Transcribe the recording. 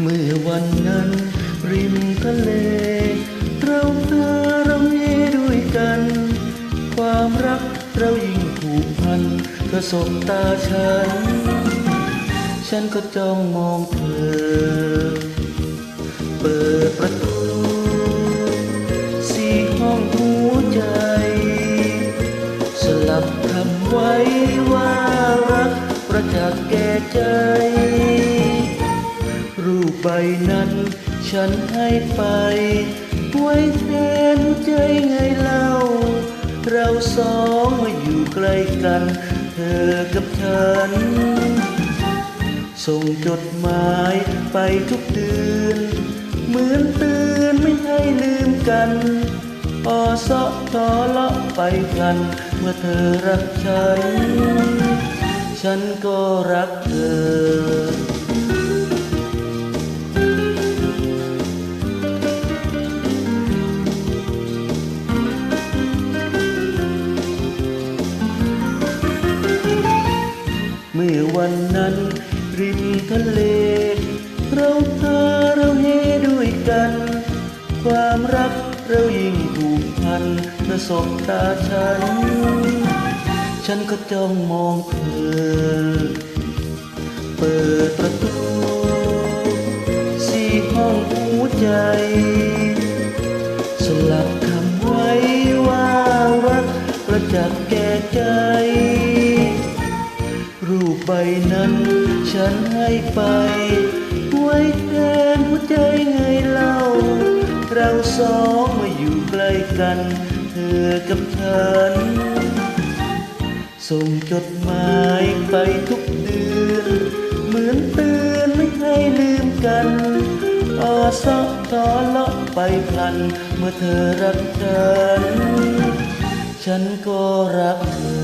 เมื่อวันนั้น ริมทะเล เราเธอเรามีด้วยกัน ความรักเรายิ่งผูกพันเธอสบตาฉัน ฉันก็จ้องมองเธอ เปิดประตู สี่ห้องหัวใจ สลับคำไว้ว่ารักประจักษ์แก่ใจ รูปใบนั้น ฉันให้ไป ไว้แทนใจไงเล่า เราสองมาอยู่ใกล้กัน เธอกับฉัน ส่งจดหมายไปทุกเดือนเหมือนเตือนไม่ให้ลืมกันออซอทอเลาะไปกัน เมื่อเธอรักฉัน ฉันก็รักเธอ วันนั้น ริมทะเล เราพาเราเฮด้วยกัน ความรักเรายิ่งผูกพันเมื่อสบตาฉัน ฉันก็จ้องมองเธอ เปิดประตู สี่ห้องหัวใจ สลับคำไว้ว่ารักประจักษ์แก่ใจ รูปใบนั้น ฉันให้ไป ไว้แทนหัวใจไงเล่า เราสองมาอยู่ใกล้กัน เธอกับฉัน ส่งจดหมายไปทุกเดือน เหมือนเตือนไม่ให้ลืมกันออซอทอเลาะไปพลัน เมื่อเธอรักฉัน ฉันก็รักเธอ